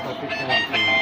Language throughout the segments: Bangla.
Tapi.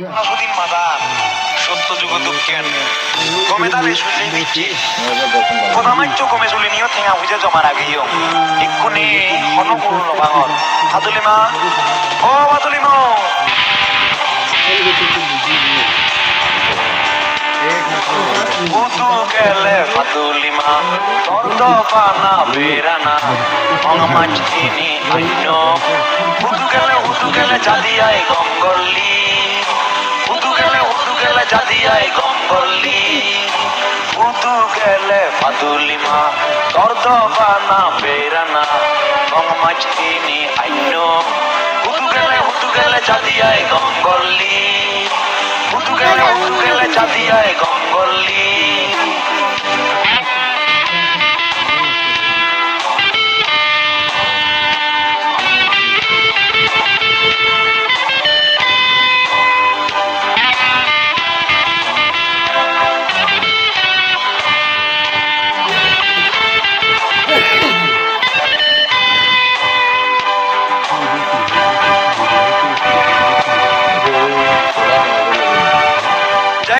সুদিন মাদার সত্য যুগ দুঃখের গমে তাবে সুলে নিচে প্রধামাচ্য গমে সুলে নিও থেঙা বুঝে জমার আগেও এক্ষুনি হনপূর্ণ বাঙর হাতুলিমা ও হাতুলিমা Utu kele patulima Tordo fana berana Ong majtini anyo Utu kele utu kele chadi ay gongoli গেলে জাদিয়ায় গঙ্গলি ফুতু গেলে ফাতুলিমা তর্দবানা বেরানা। গঙ্গমাছ তিনি আইন। হুতু গেলে হুতু গেলে জাদিয়ায় গঙ্গলি হুতু গেলে হুতু গেলে জাদিয়ায় গঙ্গলি